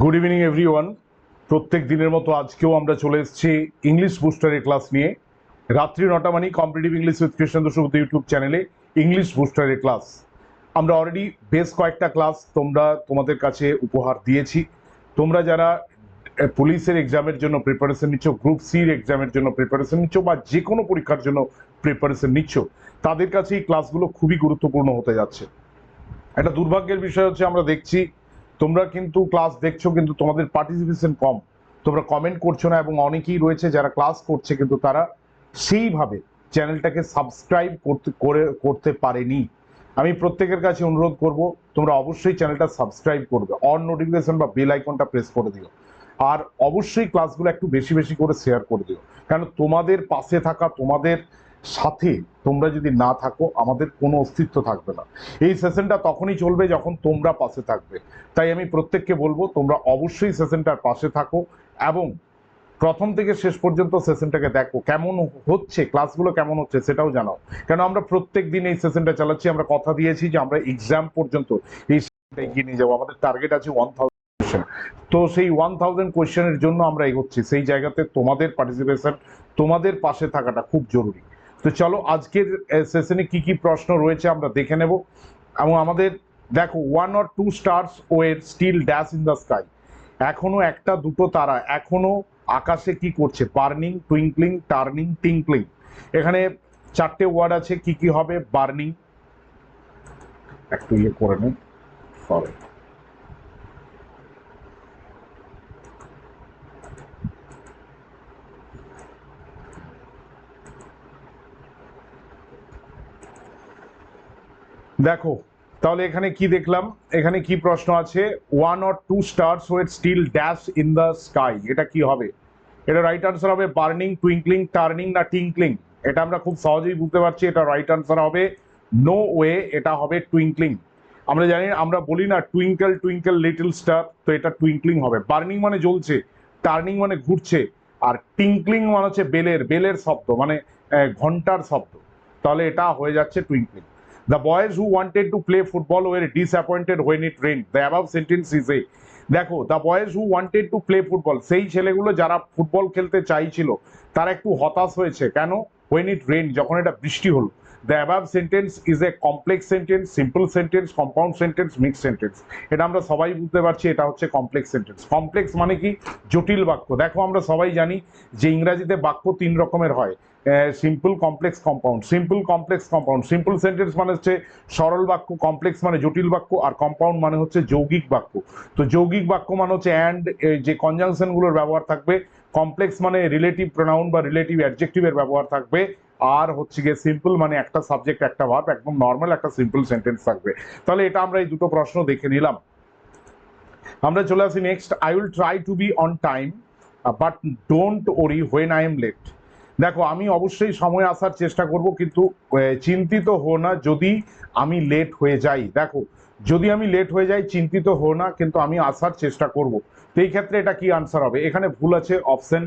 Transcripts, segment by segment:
Good evening everyone প্রত্যেক দিনের মতো আজকেও আমরা চলে এসেছি ইংলিশ বুস্টারের ক্লাস নিয়ে। রাত্রি নটা মানে competitive English with Krishna Subrata YouTube চ্যানেলে ইংলিশ বুস্টারের ক্লাস আমরা অলরেডি বেশ কয়েকটা ক্লাস তোমরা, তোমাদের কাছে উপহার দিয়েছি। তোমরা যারা পুলিশের এক্সামের জন্য প্রিপারেশন নিচ্ছ গ্রুপ সির এক্সামের জন্য প্রিপারেশন নিচ্ছ, বা যে কোনো পরীক্ষার জন্য প্রিপারেশন নিচ্ছ, তাদের কাছে এই ক্লাসগুলো খুবই গুরুত্বপূর্ণ হতে যাচ্ছে। একটা দুর্ভাগ্যের বিষয় হচ্ছে আমরা দেখছি তোমরা কিন্তু ক্লাস দেখছ, কিন্তু তোমাদের পার্টিসিপেশন কম। তোমরা কমেন্ট করছ না এবং অনেকেই রয়েছে যারা ক্লাস করছে, কিন্তু তারা সেইভাবে চ্যানেলটাকে সাবস্ক্রাইব করতে, করে, করতে পারেনি। আমি প্রত্যেকের কাছে অনুরোধ করব, তোমরা অবশ্যই চ্যানেলটা সাবস্ক্রাইব করবে অন নোটিফিকেশন বা বেল আইকনটা প্রেস করে দিও। আর অবশ্যই ক্লাসগুলো একটু বেশি বেশি করে শেয়ার করে দিও। কারণ তোমাদের পাশে থাকা, তোমাদের সাথে তোমরা যদি না থাকো, আমাদের কোনো অস্তিত্ব থাকবে না। এই সেশনটা তখনই চলবে যখন তোমরা পাশে থাকবে। তাই আমি প্রত্যেককে বলব, তোমরা অবশ্যই সেশনটার পাশে থাকো এবং প্রথম থেকে শেষ পর্যন্ত সেশনটাকে দেখো, কেমন হচ্ছে, ক্লাসগুলো কেমন হচ্ছে সেটাও জানাও। কেন আমরা প্রত্যেক দিন এই সেশনটা চালাচ্ছি, আমরা কথা দিয়েছি যে আমরা এক্সাম পর্যন্ত এই সেশনটা এগিয়ে নিয়ে যাব। আমাদের টার্গেট আছে ওয়ান থাউজেন্ড তো সেই ওয়ান থাউজেন্ড কোয়েশ্চেনের জন্য আমরা এগোচ্ছি। সেই জায়গাতে তোমাদের পার্টিসিপেশন তোমাদের পাশে থাকাটা খুব জরুরি। তো চলো আজকের সেশনে কি কি প্রশ্ন রয়েছে আমরা দেখে নেব। এবং আমাদের, দেখো one or two stars were still dash in the sky এখনও একটা, দুটো তারা এখনও আকাশে কি করছে? বার্নিং টুইঙ্কলিং টার্নিং টিঙ্কলিং এখানে চারটে ওয়ার্ড আছে, কি কি হবে? বার্নিং একটু ইয়ে করে নিন সরি দেখো, তাহলে এখানে কি দেখলাম? এখানে কি প্রশ্ন আছে? One or two stars wait still dash in the sky এটা কি হবে? এটা রাইট আনসার হবে বার্নিং টুইঙ্কলিং টার্নিং না টিঙ্কলিং এটা আমরা খুব সহজেই বুঝতে পারছি, এটা রাইট আনসার হবে নো ওয়ে এটা হবে টুইঙ্কলিং আমরা জানি, আমরা বলি না টুইঙ্কেল টুইঙ্কেল লিটল স্টার তো এটা টুইঙ্কলিং হবে। বার্নিং মানে জ্বলছে টার্নিং মানে ঘুরছে, আর টিঙ্কলিং মানে হচ্ছে বেলের বেলের শব্দ মানে ঘণ্টার শব্দ। তাহলে এটা হয়ে যাচ্ছে twinkling The boys who wanted to play football were disappointed when it rained. The above sentence is a, দেখো the boys who wanted to play football সেই ছেলেগুলো যারা ফুটবল খেলতে চাইছিল, তারা একটু হতাশ হয়েছে। কেন? হোয়েন ইট রেন যখন এটা বৃষ্টি হলো। The above sentence is a complex sentence simple sentence compound sentence mix sentence এটা আমরা সবাই বুঝতে পারছি, এটা হচ্ছে কমপ্লেক্স সেন্টেন্স কমপ্লেক্স মানে কি? জটিল বাক্য। দেখো, আমরা সবাই জানি যে ইংরাজিতে বাক্য তিন রকমের হয়। Simple complex compound simple complex compound simple sentence মানে হচ্ছে সরল বাক্য কমপ্লেক্স মানে জটিল বাক্য, আর কম্পাউন্ড মানে হচ্ছে যৌগিক বাক্য। তো যৌগিক বাক্য মানে হচ্ছে অ্যান্ড যে কনজাংশনগুলোর ব্যবহার থাকবে কমপ্লেক্স মানে রিলেটিভ প্রোনাউন বা রিলেটিভ অ্যাডজেক্টিভের ব্যবহার থাকবে, আর হচ্ছে গিয়ে সিম্পল মানে একটা সাবজেক্ট একটা ভার্ব একদম নর্মাল একটা সিম্পল সেন্টেন্স থাকবে। তাহলে এটা আমরা এই দুটো প্রশ্ন দেখে নিলাম। আমরা চলে আসি next I will try to be on time but don't worry when I am late দেখো, আমি অবশ্যই সময় আসার চেষ্টা করব, কিন্তু চিন্তিত হো না যদি আমি লেট হয়ে যাই। দেখো, যদি আমি লেট হয়ে যাই, চিন্তিত হো না, কিন্তু আমি আসার চেষ্টা করব। তো এই ক্ষেত্রে এটা কি আনসার হবে? এখানে ভুল আছে অপশন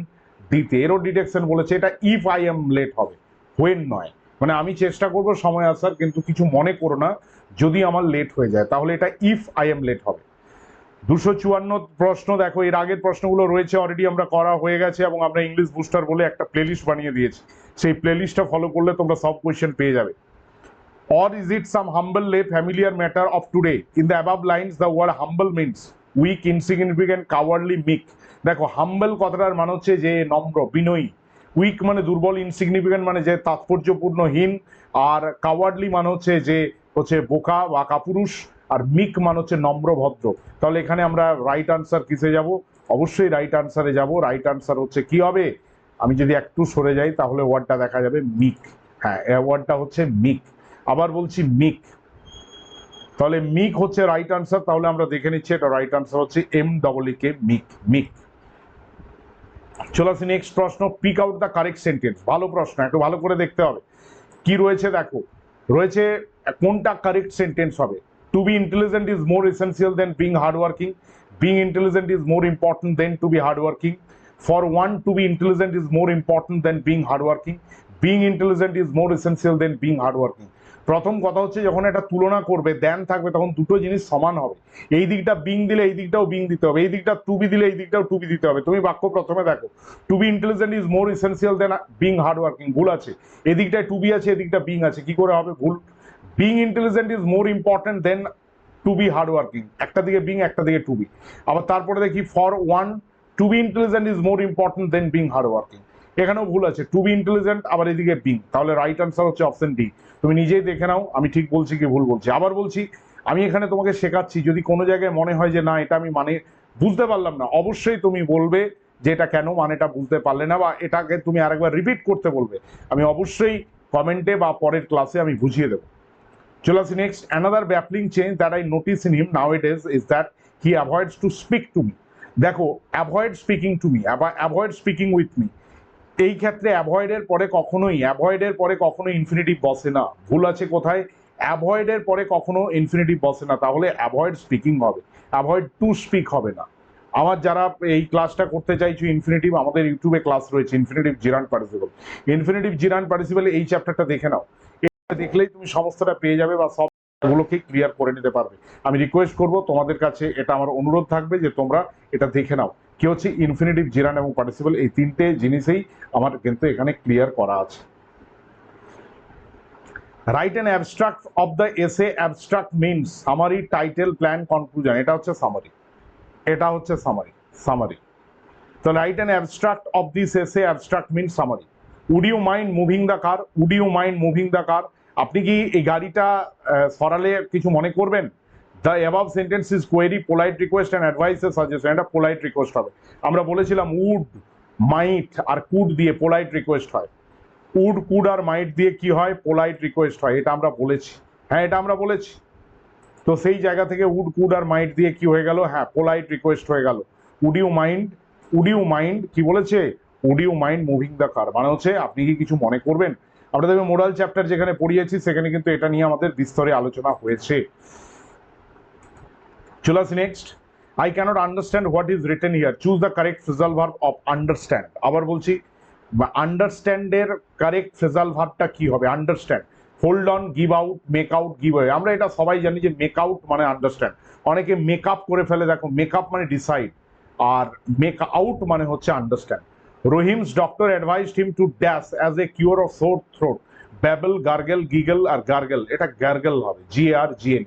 ডিতে এরও ডিটেকশন বলেছে এটা ইফ আই এম লেট হবে হোয়েন নয়। মানে আমি চেষ্টা করব সময় আসার, কিন্তু কিছু মনে করো না, যদি আমার লেট হয়ে যায়, তাহলে এটা ইফ আই এম লেট হবে। দুশো চুয়ান্ন প্রশ্ন, দেখো, এর আগের প্রশ্নগুলো রয়েছে অলরেডি আমরা করা হয়ে গেছে এবং আমরা ইংলিশ বুস্টার বলে একটা প্লেলিস্ট বানিয়ে দিয়েছি। সেই প্লেলিস্টটা ফলো করলে তোমরা সব কোয়েশ্চেন পেয়ে যাবে। Or is it some humble lay familiar matter of today? In the above lines, the word humble means weak, insignificant, cowardly, meek. দেখো হাম্বল কথাটার মানে হচ্ছে যে নম্র, বিনয়ী। উইক মানে দুর্বল ইনসিগনিফিকেন্ট মানে যে তাৎপর্যপূর্ণহীন। আর কাওয়ার্ডলি মানে হচ্ছে যে, হচ্ছে বোকা বা কাপুরুষ। আর মিক মানে হচ্ছে নম্র ভদ্র। তাহলে এখানে আমরা রাইট আনসার কিসে যাব? অবশ্যই রাইট আনসারে যাব। রাইট আনসার হচ্ছে কি হবে? আমি যদি একটু সরে যাই, তাহলে ওয়ার্ডটা দেখা যাবে মিক। হ্যাঁ ওয়ার্ডটা হচ্ছে মিক। আবার বলছি মিক। তাহলে মিক হচ্ছে রাইট আনসার তাহলে আমরা দেখে নিচ্ছি এটা রাইট আনসার হচ্ছে M double K meek meek. চলে আসি নেক্সট প্রশ্ন। Pick out the correct sentence ভালো প্রশ্ন, একটু ভালো করে দেখতে হবে। কি রয়েছে দেখো? রয়েছে কোনটা কারেক্ট সেন্টেন্স হবে? More essential than being hard working being intelligent is more important than to be hard working for one to be intelligent is more important than being hard working being intelligent is more essential than being hard working প্রথম কথা হচ্ছে, যখন একটা তুলনা করবে দেন থাকবে, তখন দুটো জিনিস সমান হবে। এই দিকটা বিং দিলে এই দিকটাও বিং দিতে হবে। এই দিকটা টুবি দিলে এই দিকটাও টুবি দিতে হবে। তুমি বাক্য প্রথমে দেখো। To be intelligent is more essential than being hard working ভুল আছে। এদিকটায় টু বি আছে, এদিকটা বিং আছে। কি করে হবে? ভুল being intelligent is more important than to be hard working একটা দিকে বিং একটা দিকে টু বি আবার তারপরে দেখি for one to be intelligent is more important than being hard working এখানেও ভুল আছে টু বি ইন্টেলিজেন্ট আবার এদিকে বিং তাহলে রাইট আনসার হচ্ছে অপশন ডি তুমি নিজেই দেখে নাও, আমি ঠিক বলছি কি ভুল বলছি। আবার বলছি, আমি এখানে তোমাকে শেখাচ্ছি, যদি কোনো জায়গায় মনে হয় যে না, এটা আমি মানে বুঝতে পারলাম না, অবশ্যই তুমি বলবে যে এটা কেন মানেটা বুঝতে পারলে না, বা এটাকে তুমি আরেকবার রিপিট করতে বলবে। আমি অবশ্যই কমেন্টে বা পরের ক্লাসে আমি বুঝিয়ে দেবো। চলে আসি next another baffling change that I notice in him now it is is that he avoids to speak to me দেখো avoid speaking to me avoid speaking with me এই ক্ষেত্রে অ্যাভয়েডের পরে কখনোই অ্যাভয়েডের পরে কখনো ইনফিনিটিভ বসে না। ভুল আছে কোথায়? অ্যাভয়েডের পরে কখনো ইনফিনিটিভ বসে না। তাহলে অ্যাভয়েড স্পিকিং হবে। অ্যাভয়েড টু স্পিক হবে না। আমার যারা এই ক্লাসটা করতে চাইছো ইনফিনিটিভ আমাদের ইউটিউবে ক্লাস রয়েছে। Infinitive gerund participle infinitive gerund participle এই চ্যাপ্টারটা দেখে নাও। দেখলেই তুমি সমস্তটা পেয়ে যাবে বা সব গুলোকে ক্লিয়ার করে নিতে পারবে। আমি রিকোয়েস্ট করব তোমাদের কাছে এটা আমার অনুরোধ থাকবে যে তোমরা এটা দেখে নাও। কি হচ্ছে? ইনফিনিটিভ জিরান এবং পার্টিসিপল এই তিনটে জিনিসেই আমার কিন্তু এখানে ক্লিয়ার করা আছে। Write an abstract of the essay abstract means summary title plan conclusion এটা হচ্ছে সামারি এটা হচ্ছে সামারি সামারি তো write an abstract of this essay abstract means summary would you mind moving the car would you mind moving the car আপনি কি এই গাড়িটা সরালে কিছু মনে করবেন? The above sentence is query polite request and advice suggestion এটা polite request হবে। আমরা বলেছিলাম উড মাইট আর কুড দিয়ে পোলাইট রিকোয়েস্ট হয়। উড কুড আর মাইট দিয়ে কি হয়? পোলাইট রিকোয়েস্ট হয়। এটা আমরা বলেছি। হ্যাঁ এটা আমরা বলেছি। তো সেই জায়গা থেকে উড কুড আর মাইট দিয়ে কি হয়ে গেল? হ্যাঁ পোলাইট রিকোয়েস্ট হয়ে গেল। Would you mind would you mind কি বলেছে? Would you mind moving the car মানে হচ্ছে, আপনি কি কিছু মনে করবেন? আমরা দেখবেন মোরাল চ্যাপ্টার যেখানে পড়িয়েছি, সেখানে কিন্তু এটা নিয়ে আমাদের বিস্তরে আলোচনা হয়েছে। চলে আসি next I cannot understand what is written here choose the correct phrasal verb of understand আবার বলছি আন্ডারস্ট্যান্ডের কারেক্ট ফেজাল ভার্বটা কি হবে? Understand hold on give out make out give away আমরা এটা সবাই জানি যে মেক আউট মানে আন্ডারস্ট্যান্ড অনেকে মেক আপ করে ফেলে, দেখো মেক আপ মানে ডিসাইড আর মেক আউট মানে হচ্ছে understand Rahim's doctor advised him to dash as a cure of sore throat babble gargle giggle R gargle এটা গার্গেল হবে জি আর জিএন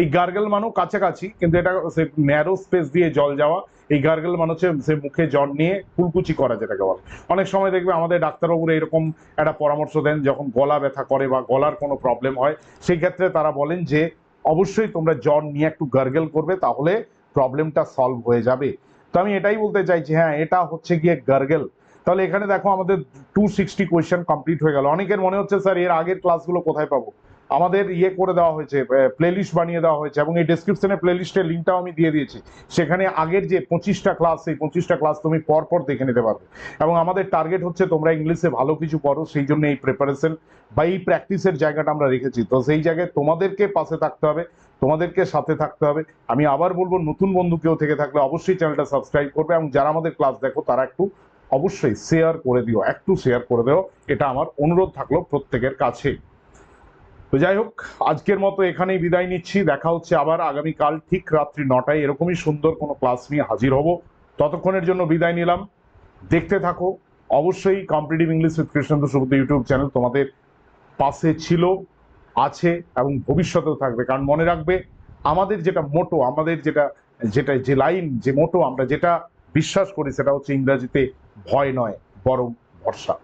এই গার্গেল মানেও কাছাকাছি, কিন্তু এটা সে ন্যারো স্পেস দিয়ে জল যাওয়া, এই গার্গেল মানে হচ্ছে সে মুখে জল নিয়ে কুলকুচি করা যেটাকে বলে। অনেক সময় দেখবে আমাদের ডাক্তারবাবুরা এরকম একটা পরামর্শ দেন, যখন গলা ব্যথা করে বা গলার কোনো প্রবলেম হয়, সেই ক্ষেত্রে তারা বলেন যে, অবশ্যই তোমরা জল নিয়ে একটু গার্গেল করবে, তাহলে প্রবলেমটা সলভ হয়ে যাবে। তো আমি এটাই বলতে চাইছি হ্যাঁ এটা হচ্ছে গিয়ে গার্গেল তাহলে এখানে দেখো আমাদের টু সিক্সটি কোয়েশ্চেন কমপ্লিট হয়ে গেল। অনেকের মনে হচ্ছে, স্যার, এর আগের ক্লাসগুলো কোথায় পাবো? আমাদের ইয়ে করে দেওয়া হয়েছে প্লেলিস্ট বানিয়ে দেওয়া হয়েছে এবং এই ডেসক্রিপশনে প্লেলিস্টের লিঙ্কটাও আমি দিয়ে দিয়েছি। সেখানে আগের যে পঁচিশটা ক্লাস সেই পঁচিশটা ক্লাস তুমি পরপর দেখে নিতে পারবে। এবং আমাদের টার্গেট হচ্ছে, তোমরা ইংলিশে ভালো কিছু করো সেই জন্য এই প্রিপারেশন বা এই প্র্যাকটিসের জায়গাটা আমরা রেখেছি। তো সেই জায়গায় তোমাদেরকে পাশে থাকতে হবে, তোমাদেরকে সাথে থাকতে হবে। আমি আবার বলব, নতুন বন্ধু কেউ থেকে থাকলে অবশ্যই চ্যানেলটা সাবস্ক্রাইব করবে এবং যারা আমাদের ক্লাস দেখো, তারা একটু অবশ্যই শেয়ার করে দিও, একটু শেয়ার করে দিও, এটা আমার অনুরোধ থাকল প্রত্যেকের কাছে। তো যাই হোক, আজকের মতো এখানেই বিদায় নিচ্ছি, দেখা হচ্ছে আবার আগামীকাল ঠিক রাত্রি নটায়, এরকমই সুন্দর কোনো ক্লাস নিয়ে হাজির হব। ততক্ষণের জন্য বিদায় নিলাম। দেখতে থাকো, অবশ্যই competitive English with Krishnendra Subuddha YouTube channel তোমাদের পাশে ছিল, আছে এবং ভবিষ্যতেও থাকবে। কারণ মনে রাখবে, আমাদের যেটা মোটো আমাদের যেটা যেটা যে লাইন যে মোটো আমরা যেটা বিশ্বাস করি সেটা হচ্ছে ইংরাজিতে ভয় নয় বরং ভরসা।